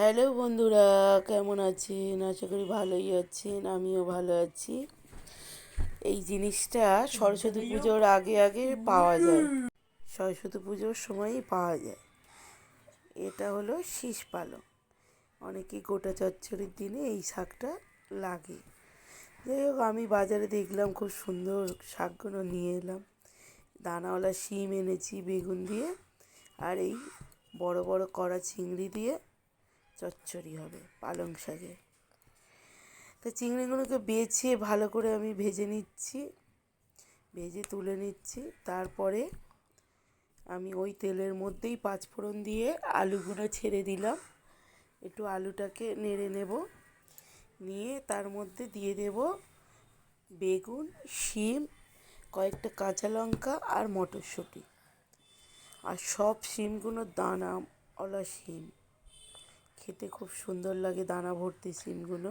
Hello বন্ধুরা, কেমন আছেন? আশা করি ভালোই আছেন, আমিও ভালো আছি। এই জিনিসটা সরস্বতী পুজোর আগে আগে পাওয়া যায়। সরস্বতী পুজোর সময়ই পাওয়া যায়। এটা হলো শীষ পালং। অনেকে গোটা চচ্চড়ির দিনে এই শাকটা লাগে। যাই হোক, আমি বাজারে দেখলাম খুব সুন্দর শাকগুলো নিয়ে এলাম। দানাওয়ালা শিম এনেছি বেগুন দিয়ে আর এই বড় বড় কড়া চিংড়ি দিয়ে। চচ্চড়ি হবে, পালং শাকে। তা চিংড়িগুলোকে বেছে ভালো করে আমি ভেজে নিচ্ছি, ভেজে তুলে নিচ্ছি। তারপরে আমি ওই তেলের মধ্যেই পাঁচফোড়ন দিয়ে আলুগুলো ছেড়ে দিলাম। একটু আলুটাকে নেড়ে নেব। নিয়ে তার মধ্যে দিয়ে দেব বেগুন, শিম, কয়েকটা কাঁচা লঙ্কা আর মটরশুঁটি। আর সব শিমগুলো দানাওয়ালা শিম। খেতে খুব সুন্দর লাগে দানা ভর্তি সিমগুলো।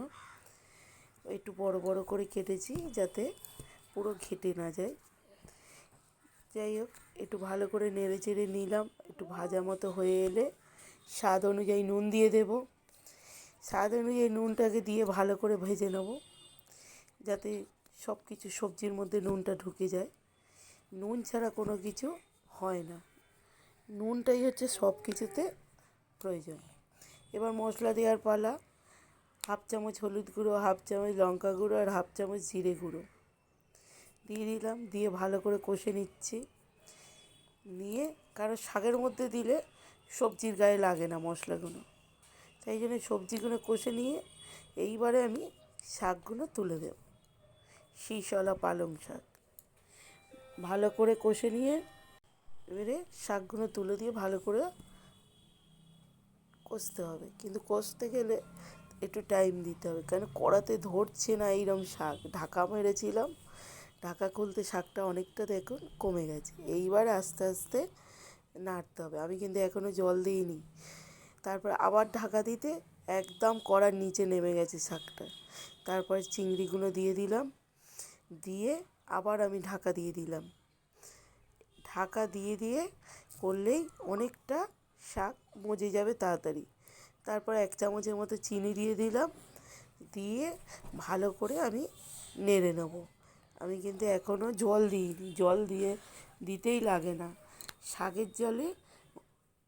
একটু বড় বড় করে কেটেছি যাতে পুরো ঘেটে না যায়। যাই হোক, একটু ভালো করে নেড়ে চেড়ে নিলাম, একটু ভাজা মতো হয়ে এলে স্বাদ অনুযায়ী নুন দিয়ে দেব। স্বাদ অনুযায়ী নুনটাকে দিয়ে ভালো করে ভেজে নেব, যাতে সব কিছু সবজির মধ্যে নুনটা ঢুকে যায়। নুন ছাড়া কোনো কিছু হয় না। নুনটাই হচ্ছে সব কিছুতে প্রয়োজন। এবার মশলা দেওয়ার পালা। হাফ চামচ হলুদ গুঁড়ো, হাফ চামচ লঙ্কা গুঁড়ো আর হাফ চামচ জিরে গুঁড়ো। দিয়ে দিলাম, দিয়ে ভালো করে কষে নিচ্ছি। নিয়ে কারণ শাকের মধ্যে দিলে সবজির গায়ে লাগে না মশলাগুলো। তাই জন্য সবজিগুলো কষে নিয়ে এইবারে আমি শাকগুলো তুলে দেব। শীষওয়ালা পালং শাক। ভালো করে কষে নিয়ে এবারে শাকগুলো তুলে দিয়ে ভালো করে কষতে হবে। কিন্তু কষতে গেলে একটু টাইম দিতে হবে। কারণ কড়াতে ধরছে না এইরকম শাক। ঢাকা মেরেছিলাম। ঢাকা খুলতে শাকটা অনেকটা দেখুন কমে গেছে। এইবার আস্তে আস্তে নাড়তে হবে। আমি কিন্তু এখনও জল দিইনি। তারপর আবার ঢাকা দিতে একদম কড়ার নিচে নেমে গেছে শাকটা। তারপর চিংড়িগুলো দিয়ে দিলাম। দিয়ে আবার আমি ঢাকা দিয়ে দিলাম। ঢাকা দিয়ে দিয়ে করলেই অনেকটা শাক মজে যাবে তাড়াতাড়ি। তারপর এক চামচের মতো চিনি দিয়ে দিলাম। দিয়ে ভালো করে আমি নেড়ে নেব। আমি কিন্তু এখনও জল দিইনি। জল দিয়ে দিতেই লাগে না। শাকের জলে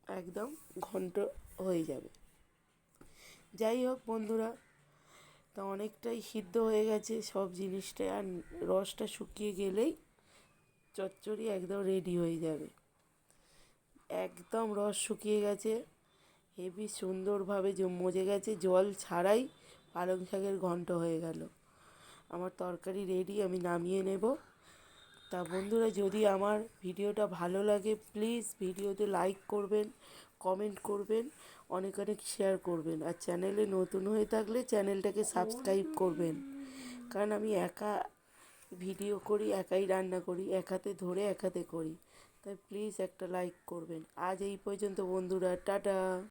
একদম ঘন্ট হয়ে যাবে। যাই হোক বন্ধুরা, তা অনেকটাই সিদ্ধ হয়ে গেছে সব জিনিসটা। আর রসটা শুকিয়ে গেলেই চচ্চড়ি একদম রেডি হয়ে যাবে। একদম রস শুকিয়ে গেছে। হেবি সুন্দরভাবে মজে গেছে, জল ছাড়াই পালং শাকের ঘন্ট হয়ে গেল। আমার তরকারি রেডি আমি নামিয়ে নেব। তা বন্ধুরা, যদি আমার ভিডিওটা ভালো লাগে প্লিজ ভিডিওতে লাইক করবেন কমেন্ট করবেন, অনেক অনেক শেয়ার করবেন। আর চ্যানেলে নতুন হয়ে থাকলে চ্যানেলটাকে সাবস্ক্রাইব করবেন। কারণ আমি একা ভিডিও করি, একাই রান্না করি এক হাতে ধরে এক হাতে করি। তাই প্লিজ একটা লাইক করবেন। আজ এই পর্যন্ত বন্ধুরা টাটা।